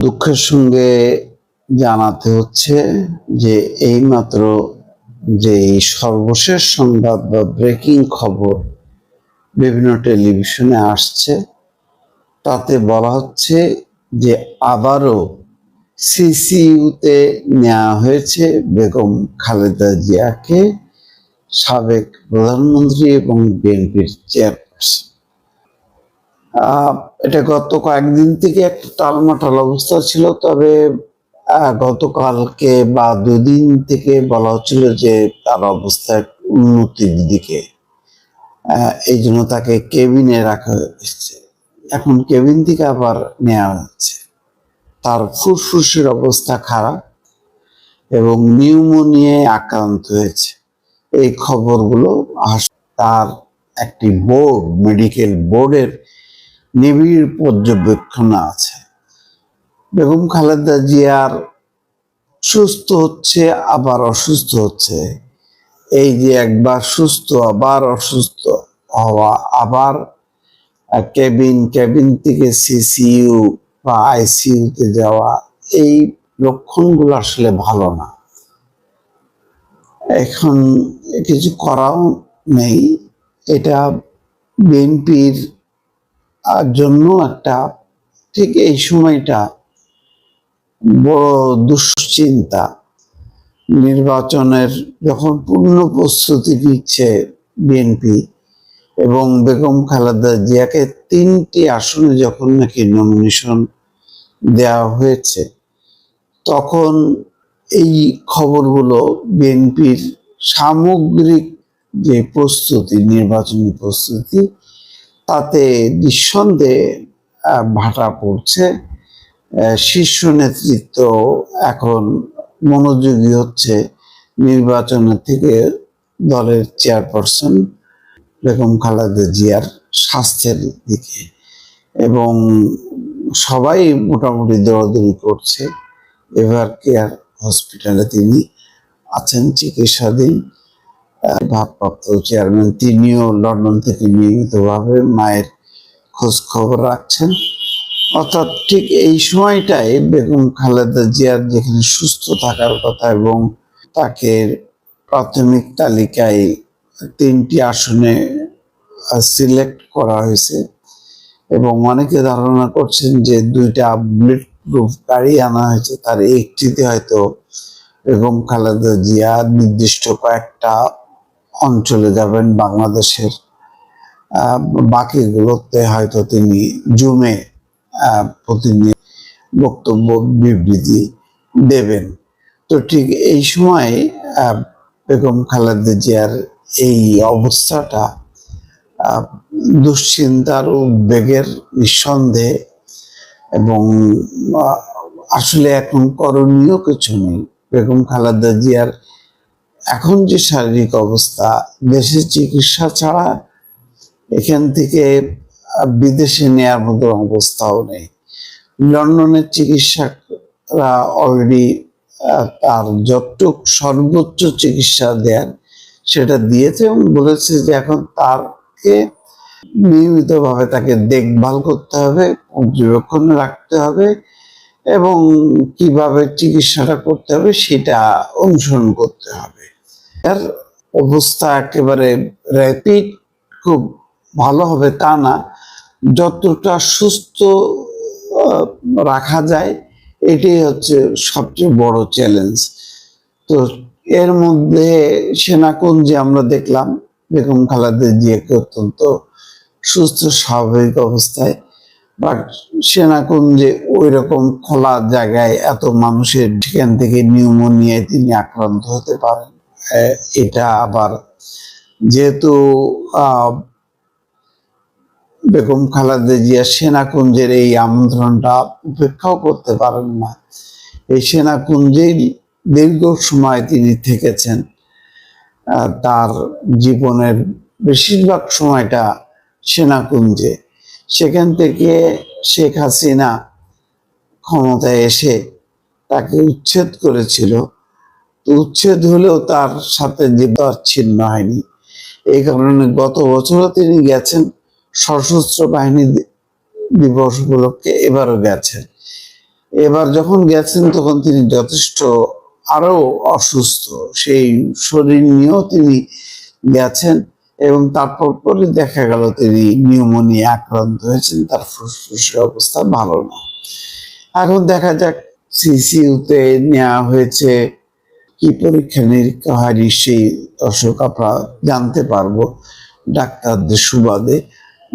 দুঃখের সঙ্গে জানাতে হচ্ছে যে এইমাত্র যে সর্বশেষ সংবাদ বা ব্রেকিং খবর বিভিন্ন টেলিভিশনে আসছে তাতে বলা হচ্ছে যে আবারও সিসিইউতে নেওয়া হয়েছে বেগম খালেদা জিয়াকে সাবেক প্রধানমন্ত্রী এবং বিএনপির আহ, এটা গত কয়েকদিন থেকে একটা টালমাটাল অবস্থা ছিল, তবে গতকালকে বা দুদিন থেকে বলা হচ্ছিল যে তার অবস্থা উন্নতির দিকে। এই জন্য তাকে কেবিনে রাখা হয়েছে। এখন কেবিন থেকে আবার নেওয়া হচ্ছে। তার ফুসফুসের অবস্থা খারাপ এবং নিউমোনিয়ায় আক্রান্ত হয়েছে। এই খবরগুলো তার একটি বোর্ড, মেডিকেল বোর্ডের নিবিড় পর্যবেক্ষণে আছে। বেগম খালেদা জিয়ার সুস্থ হচ্ছে, আবার অসুস্থ হচ্ছে। এই যে একবার সুস্থ, আবার অসুস্থ হওয়া, আবার কেবিন কেবিন থেকে সিসিইউ বা আইসিইউতে যাওয়া, এই লক্ষণগুলো আসলে ভালো না। এখন কিছু করাও নেই। এটা বিএনপির জন্য একটা ঠিক এই সময়টা বড় দুশ্চিন্তা। নির্বাচনের যখন পূর্ণ প্রস্তুতি নিচ্ছে বিএনপি এবং বেগম খালেদা জিয়াকে তিনটি আসনে যখন নাকি নমিনেশন দেওয়া হয়েছে, তখন এই খবরগুলো বিএনপির সামগ্রিক যে প্রস্তুতি, নির্বাচনী প্রস্তুতি তাতে নিঃসন্দেহে ভাটা পড়ছে। শীর্ষ নেতৃত্ব এখন মনোযোগী হচ্ছে নির্বাচনের থেকে দলের চেয়ারপারসন বেগম খালেদা জিয়ার স্বাস্থ্যের দিকে। এবং সবাই মোটামুটি দৌড়াদৌড়ি করছে। এভার কেয়ার হসপিটালে তিনি আছেন চিকিৎসাধীন। ভারপ্রাপ্ত চেয়ারম্যান তিনিও লন্ডন থেকে নিয়মিতভাবে মায়ের খোঁজ খবর রাখছেন। অর্থাৎ ঠিক এই সময়টায় বেগম খালেদা জিয়ার যেখানে সুস্থ থাকার কথা এবং তাকে প্রাথমিক তালিকায় তিনটি আসনে সিলেক্ট করা হয়েছে এবং অনেকে ধারণা করছেন যে দুইটা বুলেট প্রুফ গাড়ি আনা হয়েছে, তার একটিতে হয়তো বেগম খালেদা জিয়া নির্দিষ্ট কয়েকটা অঞ্চলে যাবেন, বাংলাদেশের বাকিগুলোতে হয়তো তিনি জুমে প্রতিনিধি বক্তব্য, বিবৃতি দেবেন। তো ঠিক এই সময় বেগম খালেদা জিয়ার এই অবস্থাটা দুশ্চিন্তার উদ্বেগের নিঃসন্দেহে এবং আসলে এখন করণীয় কিছু নেই। বেগম খালেদা জিয়ার এখন যে শারীরিক অবস্থা দেশে চিকিৎসা ছাড়া এখান থেকে বিদেশে নেয়ার মতো অবস্থাও নেই। লন্ডনের চিকিৎসকরা অলরেডি তার যতটুক সর্বোচ্চ চিকিৎসা দেন, সেটা দিয়েছে এবং বলেছে যে এখন তারকে নিয়মিতভাবে তাকে দেখভাল করতে হবে, পর্যবেক্ষণে রাখতে হবে এবং কীভাবে চিকিৎসাটা করতে হবে সেটা অনুসরণ করতে হবে। এর অবস্থা একেবারে র্যাপিড খুব ভালো হবে তা না। যতটা সুস্থ রাখা যায়, এটাই হচ্ছে সবচেয়ে বড় চ্যালেঞ্জ তো এর মধ্যে সেনাকুঞ্জে আমরা দেখলাম, বেগম খালেদা জিয়াকে অত্যন্ত সুস্থ, স্বাভাবিক অবস্থায় সেনাকুঞ্জে ওই রকম খোলা জায়গায় এত মানুষের সেখান থেকে নিউমোনিয়ায় তিনি আক্রান্ত হতে পারেন। এটা আবার যেহেতু বেগম খালেদা জিয়া সেনাকুঞ্জের এই আমন্ত্রণটা উপেক্ষাও করতে পারেন না। এই সেনাকুঞ্জেই দীর্ঘ সময় তিনি থেকেছেন। তার জীবনের বেশিরভাগ সময়টা সেনাকুঞ্জে। সেখান থেকে শেখ হাসিনা ক্ষমতায় এসে তাকে উচ্ছেদ করেছিল। উচ্ছেদ হলেও তার সাথে জীবন ছিন্ন হয়নি। এই কারণে গত বছরও তিনি গেছেন। সশস্ত্র বাহিনী দিবস উপলক্ষে এবারও গেছেন। এবার যখন গেছেন তখন তিনি যথেষ্ট আরও অসুস্থ। সেই শরীর নিয়েও তিনি গেছেন। এবং তারপর পরে দেখা গেল তিনি নিউমোনিয়া আক্রান্ত হয়েছেন, তার ফুসফুসের অবস্থা ভালো না। এখন দেখা যাক সিসিউতে নেওয়া হয়েছে কি পরীক্ষা নিরীক্ষা হয় সেই দর্শক, আমরা জানতে পারব ডাক্তারদের সুবাদে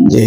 যে